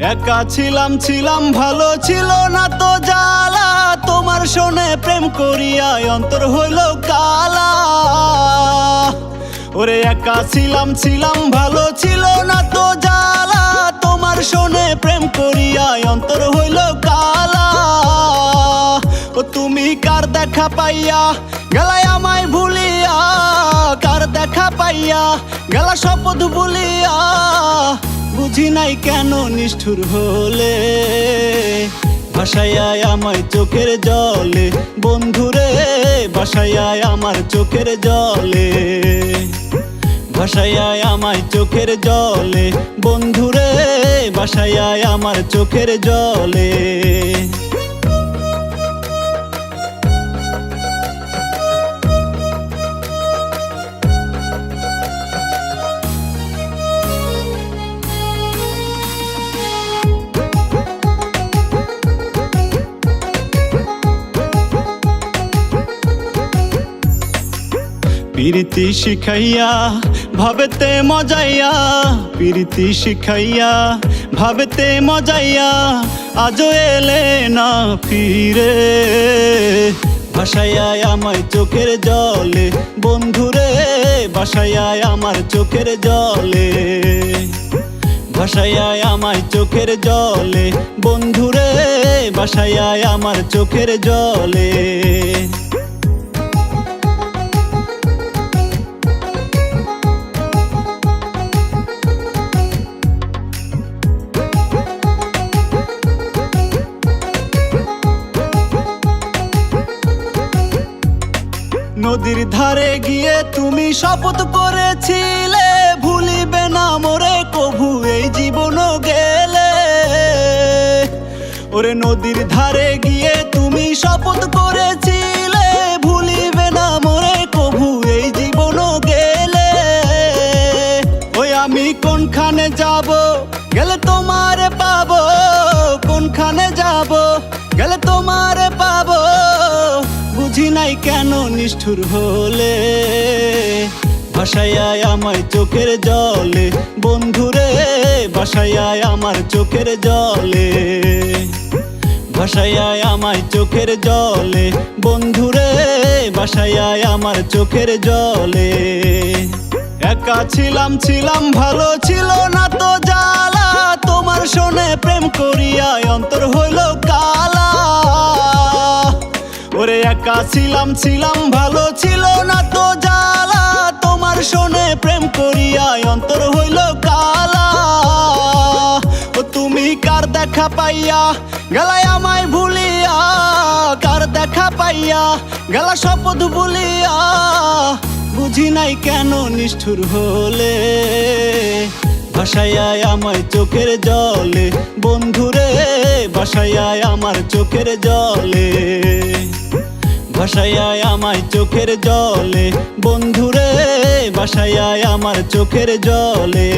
একা ছিলাম ছিলাম, ভালো ছিল না তো জ্বালা। তোমার শোনে প্রেম করিয়া অন্তর হইল কালা। ওরে একা ছিলাম ছিলাম, ভালো ছিল না তো জ্বালা। তোমার শোনে প্রেম করিয়া অন্তর হইল কালা। ও তুমি কার দেখা পাইয়া? গেলাই আমায় ভুলিয়া। কার দেখা পাইয়া? গেলা শপথ ভুলিয়া। বুঝি নাই কেন নিষ্ঠুর হলে? ভাসাইয়ায় আমার চোখের জলে। বন্ধুরে ভাসাইয়ায় আমার চোখের জলে। ভাসাইয়ায় আমার চোখের জলে। বন্ধুরে ভাসাইয়ায় আমার চোখের জলে। প্রীতি শিখাইয়া, ভাবেতে মজাইয়া, প্রীতি শিখাইয়া, ভাবেতে মজাইয়া, আজও এলে না ফিরে। ভাসাইয়ায় আমায় চোখের জলে, বন্ধুরে ভাসাইয়ায় আমার চোখের জলে। ভাসাইয়ায় আমায় চোখের জলে, বন্ধুরে ভাসাইয়ায় আমার চোখের জলে। নদীর ধারে গিয়ে তুমি শপথ করেছিলে। ভুলিবে না মোরে, কভু এই জীবন গেলে। ওরে নদীর ধারে গিয়ে তুমি শপথ করেছিলে। ভুলিবে কেন নিষ্ঠুর হলে? ভাসাইয়ায় আমায় চোখের জলে। বন্ধুরে ভাসাইয়ায় আমার চোখের জলে। ভাসাইয়ায় আমায় চোখের জলে। বন্ধুরে ভাসাইয়ায় আমার চোখের জলে। একা ছিলাম ছিলাম, ভালো ছিল না তো জ্বালা। তোমার শোনে প্রেম করিয়া অন্তর হইল একা ছিলাম ছিলাম, ভালো ছিল না তো জ্বালা। তোমার শোনে প্রেম করিয়া অন্তর হইল কালা। ও তুমি কার দেখা পাইয়া? গেলাই আমায় ভুলিয়া। কার দেখা পাইয়া? গেলা শপথ ভুলিয়া বুঝি নাই কেন নিষ্ঠুর হলে? ভাসাইয়ায় আমায় চোখের জলে। বন্ধুরে ভাসাইয়ায় আমার চোখের জলে। ভাসাইয়ায় আমার চোখের জলে। বন্ধুরে ভাসাইয়ায় আমার চোখের জলে।